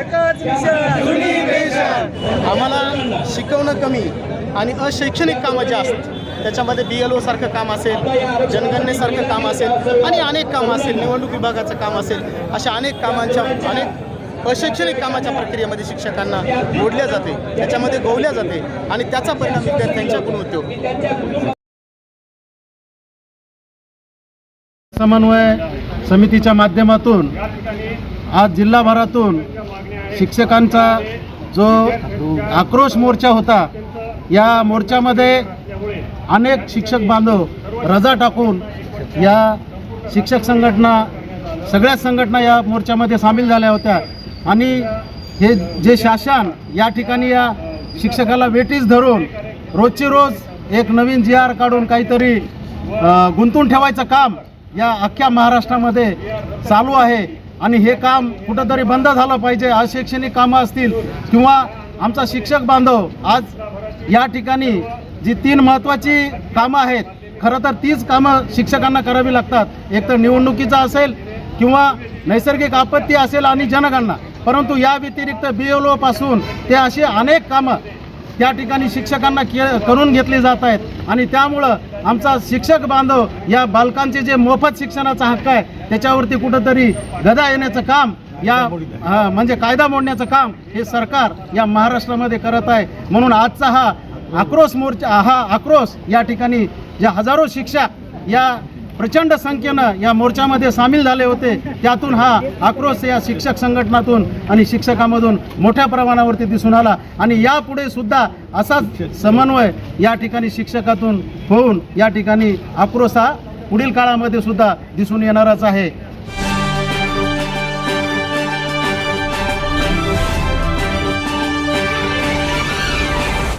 एकच मिशन. आम्हाला शिकवणं कमी आणि अशैक्षणिक कामं जास्त. त्याच्यामध्ये बी एल ओसारखं काम असेल जनगणनेसारखं काम असेल आणि अनेक कामं असेल निवडणूक विभागाचं काम असेल अशा अनेक कामांच्या अनेक अशैक्षणिक कामाच्या प्रक्रियेमध्ये शिक्षकांना मोडल्या जाते त्याच्यामध्ये गोवल्या जाते आणि त्याचा परिणाम विद्यार्थ्यांच्याकडून होतो. समन्वय समितीच्या माध्यमातून आज जिल्हाभरातून शिक्षकांचा जो आक्रोश मोर्चा होता या मोर्चामध्ये अनेक शिक्षक बांधव रजा टाकून या शिक्षक संघटना सगळ्याच संघटना या मोर्चामध्ये सामील झाल्या होत्या. आणि हे जे शासन या ठिकाणी या शिक्षकाला वेटीस धरून रोजची रोज एक नवीन जी आर काढून काहीतरी गुंतून ठेवायचं काम या अख्ख्या महाराष्ट्रामध्ये चालू आहे. आणि हे काम कुठंतरी बंद झालं पाहिजे अशैक्षणिक कामं असतील किंवा आमचा शिक्षक बांधव आज या ठिकाणी जी तीन महत्त्वाची कामं आहेत खरं तर तीच कामं शिक्षकांना करावी लागतात. एक तर निवडणुकीचा असेल किंवा नैसर्गिक आपत्ती असेल आणि जनगणना परंतु या व्यतिरिक्त बी एल ओपासून ते असे अनेक कामं त्या ठिकाणी शिक्षकांना के करून घेतली जात आहेत. आणि त्यामुळं आमचा शिक्षक बांधव या बालकांचे जे मोफत शिक्षणाचा हक्क आहे त्याच्यावरती कुठंतरी गदा येण्याचं काम या म्हणजे कायदा मोडण्याचं काम हे सरकार या महाराष्ट्रामध्ये करत आहे. म्हणून आजचा हा आक्रोश मोर्चा हा आक्रोश या ठिकाणी ज्या हजारो शिक्षक या प्रचंड संख्येनं या मोर्चामध्ये सामील झाले होते. त्यातून हा आक्रोश या शिक्षक संघटनातून आणि शिक्षकामधून मोठ्या प्रमाणावरती दिसून आला. आणि यापुढे सुद्धा असाच समन्वय या ठिकाणी शिक्षकातून होऊन या ठिकाणी आक्रोश हा पुढील काळामध्ये सुद्धा दिसून येणारच आहे.